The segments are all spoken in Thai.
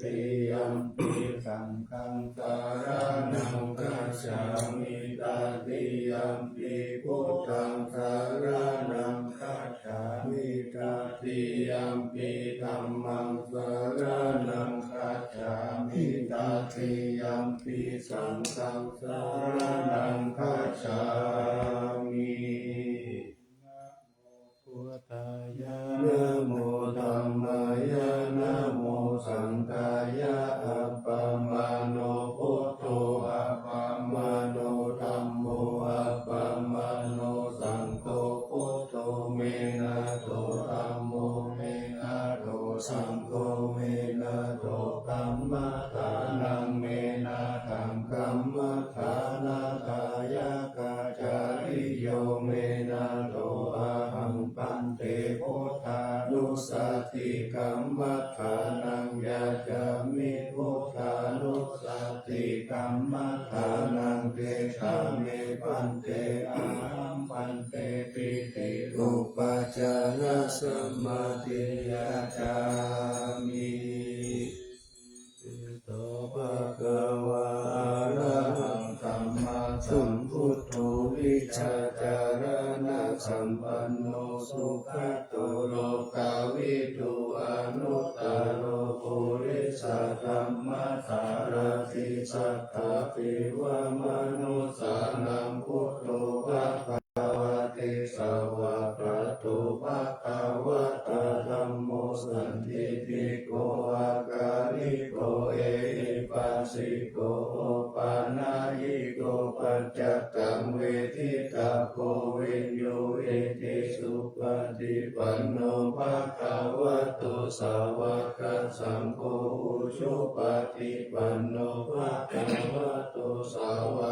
ติยัมปิสังฆังสารนังกัจฉามิตติยัมปิพุทธังสารนังกัจฉามิตติยัมปิธัมมังสารนังกัจฉามิตติยัมปิสังฆังสารนังกัจฉามิพุทธายะ ติกัมม สาวกสังโฆอุชุปฏิปันโนภะคะวะโตสาวก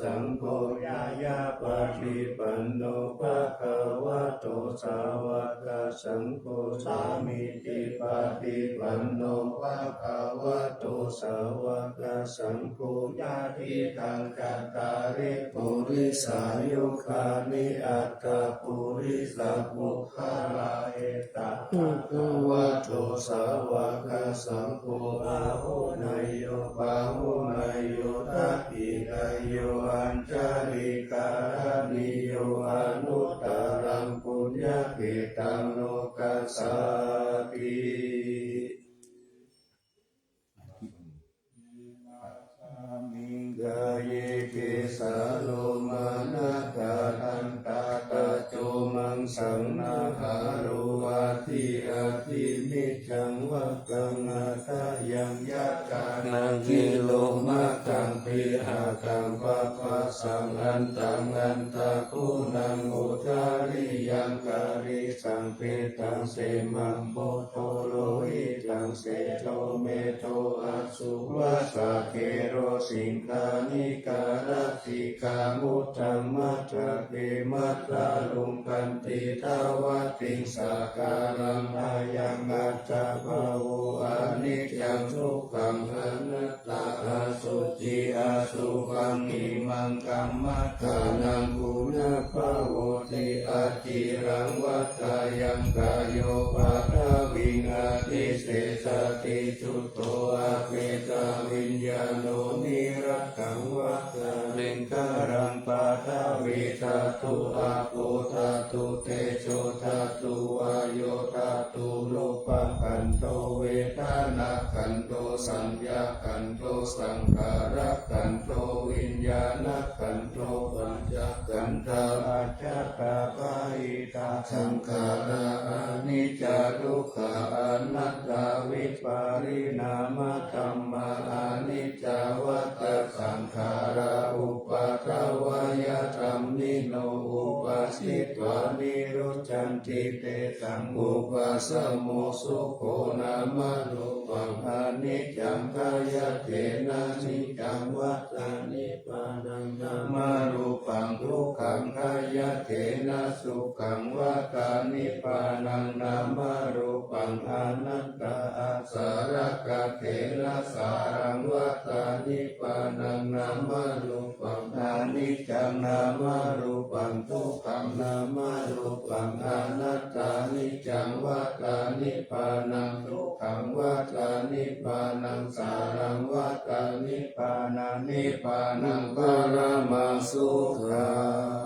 สังโฆยายาปฏิปันโนภะคะวะโตสาวกสังโฆสามิจิปฏิปันโนภะคะวะโตสาวกสังโฆญาติทังกัตตาริปุริสายุคานิอัตตปุริสัพุคาลาเอตภะคะวะโตสาวกสังโฆอาหุนายโยปาหุนายโยทัพพิกายโยอัญจาริการนิโยอนุตตรังปุญญาเกตังโลกัสสาปิมิงกายเยเกสาโลมานะกาทันตาตาโจมังสังนา เสมังโพโตโลหิตังเสโตเมโตอสุวาสเกโรสิงคานิการติกามุตังมัจจเกมัตตาลุงกันติทาวติงสาการังอายังอัจจภาวุอานิจังทุกขังอนัตตาอสุจิอาสุขังอิมังกัมมัฏฐานังกุณภาว ติอาจิรังวัตตายังกายโยปัทวิงาทิเสสติจุตโตอาเปตาวิญญาโนนิรัตตังวัตตาเลงกรังปาทวิทาตุอาโปทาตุเตโชทาตุวายโยทาตุโลปะกันโตเวทานากันโตสัญญากันโตสังขารกันโต นตาอาจตาปาอิตาสังขาราอานิจจาทุกขาอนัตตาวิปาริณามธรรม ทวายธรรมนิโนอุปาสิตตังอุปัสมโมสุโคนามารุปังอานิจังกายเทนะนิจังวัฏานิปานังนามารุปังทุกขังกายเทนะสุขังวัฏานิปานังนามารุปังอนัตตาสารกะเทนะสารังวัฏานิปานังนามารุปัง จังนามารุปังทุกขังนามารุปังอนัตตานิจังวัตานิปานังทุกขังวัตานิปานังสารังวัตานิปานานิปานังปรมาสุขังอา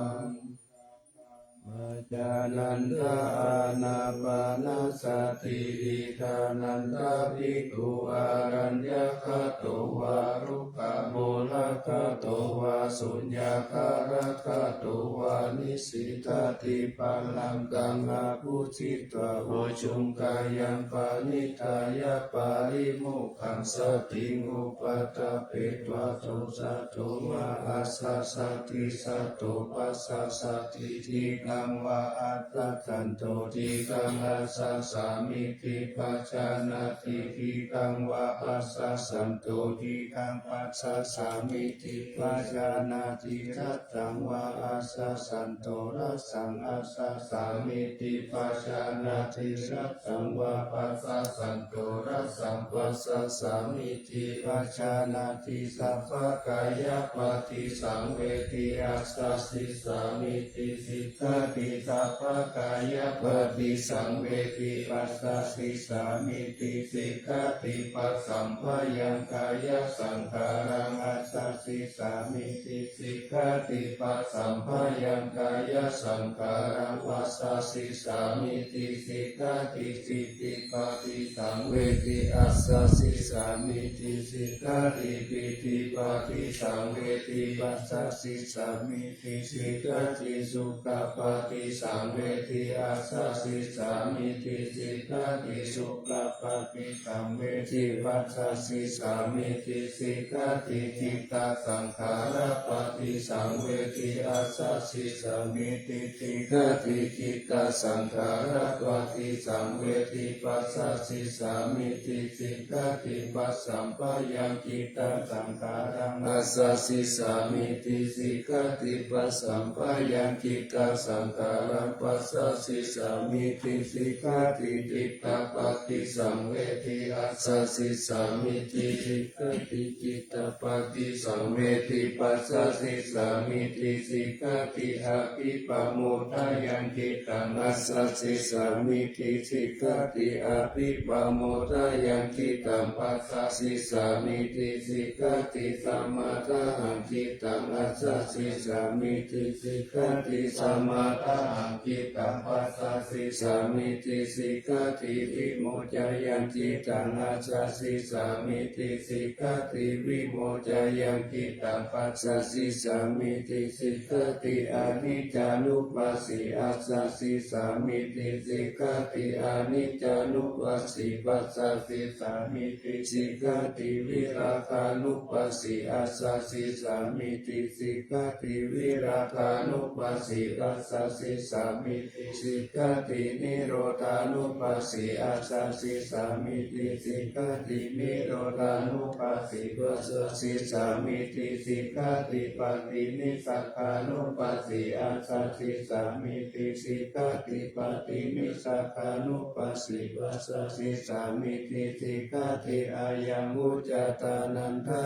จานันทาอานาปานาสติอิทานันทาภิกขุอารัญญคโตวารุกะโมลคโตวาสุญญาคารคโตวานิสิตาติปัลลังกังอาภูชิตวะโวชุงกายังปานิทายาปาริโมกขังสติงอุปตะเปตวะโตสัตโตมาอาสาสติสัตโตปัสสะสติทิกังวาอัตตะคันโตทิกังอาสาสามิทิปัจจานาทิทิกังวาปัสสะสันโตทิกังปัสสะสามิทิปัจจานาทิทัตตังวาอาสาสันโตรัสังอาสาสามิทิปัจจานาทิทัตตังวาปัสสะสันโตรัสังปัสสะสามิทิปัจจานาทิสัพพะกายปฏิสังเวทิอาสาสิสามิทิสิกขาติสัพพะกายปฏิสังเวทิปัสสสิสามิทิสิกติปัสสัมภยังกายสังขารังอาสสิสามิทิสิกติปัสสัมภยังกายสังขารังปัสสสิสามิทิสิกติสิติปฏิสังเวทิอาสสิสามิทิสิกติปิติปฏิสังเวทิปัสสสิสามิทิสิกติสุขปฏิสงเวทิอาสาสิสามิทิสิกขาติสุขปฏิสังเวทิปัสสะสิสามิทิสิกขาติจิตตสังขารปฏิสังเวทิอาสาสิสามิทิสิกขาติจิตตสังขารปฏิสังเวทิปัสสะสิสามิทิสิกขาติปัสสัมปยังจิตตสังขารังอาสาสิสามิทิสิกขาติปัสสัมปยังจิตตสังขารังปัสสะสิสามิทิสิกาติจิตตปฏิสังเวทิอาสาสิสามิทิสิกาติจิตตปฏิสังเวทิปัสสะสิสามิทิสิกาติอาภิปโมทายังจิตังอาสาสิสามิทิสิกาติอาภิปโมทายังจิตังปัสสะสิสามิทิสิกาติสัมมาทาหังจิตังอาสาสิสามิทิสิกาติสัมมาทาหังจิตตังปัสสะสิสามิทิสิกาติวิโมจายังจิตตังอาสาสิสามิทิสิกาติวิโมจายังจิตตังปัสสะสิสามิทิสิกาติอานิจจานุปัสสิอาสาสิสามิทิสิกาติอานิจจานุปัสสิปัสสะสิสามิทิสิกาติวิราคานุปัสสิอาสาสิสามิทิสิกาติวิราคานุปัสสิปัสสะสิสามิทิสิกขาตินิโรธานุปัสสิอาสาสิสามิทิสิกขาตินิโรธานุปัสสิปัสสะสิสามิทิสิกขาติปฏินิสักขานุปัสสิอาสาสิสามิทิสิกขาติปฏินิสักขานุปัสสิปัสสะสิสามิทิสิกขาติอายังอุจตานันทา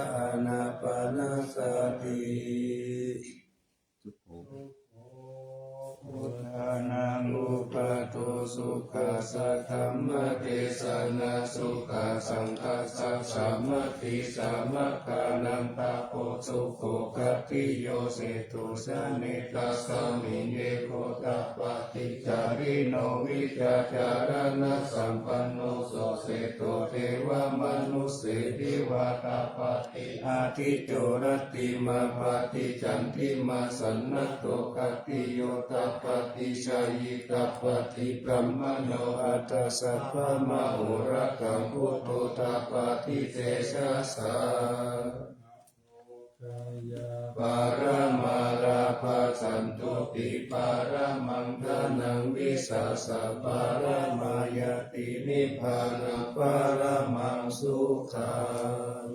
นาปานาสติ สุขัสสะธรรมเทศนาสุขสังคัสสะสามัคคิสามัคานังตาโพสุโคัตติโยเสตุสเนตัสมิเนโคตปฏิจาริโนวิจาจารณะสัมปันโนโสเสตุเทวมนุสสิทิวาตาปฏิอาทิโจรติมาปฏิจันติมาสันนโตคัตติโยตปฏิชายิตปฏิพรมโนอัตสัพพะมหุรักังพุทโธตปาทิเตชะสาปารมาราปัสันตุติปารมังกานังวิสาสะปารมายตินิพพานปารมังสุขัง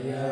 Yeah.